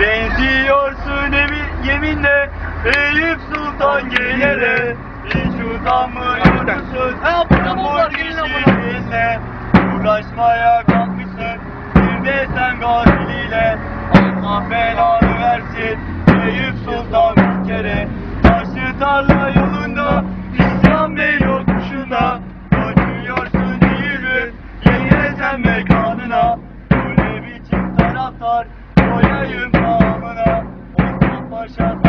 Benziyorsun evi yeminle Eyüp Sultan gelene Hiç utanmıyorsun. Yağmur geçtiğinle Uğraşmaya kalkmışsın Bir de sen gafiliyle Allah belanı versin. Eyüp Sultan bir kere. Taşlı tarla yolunda İslam Bey yokuşunda. Kaçıyorsun değil mi Yine sen mekanına. Bu ne biçim taraftar? Go, Sheriff.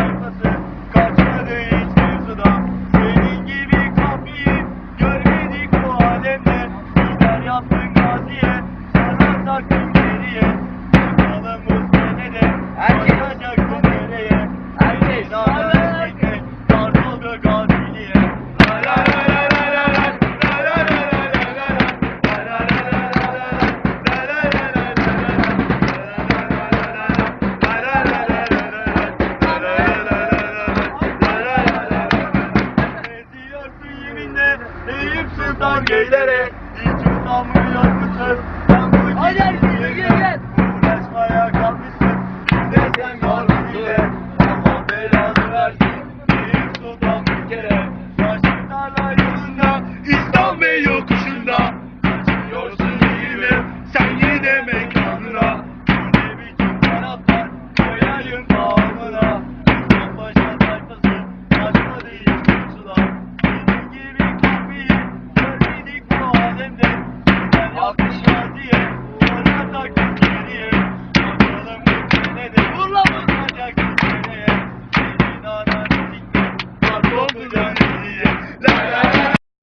Neyimsin dar geylere, için sanmıyor musun? Pull up.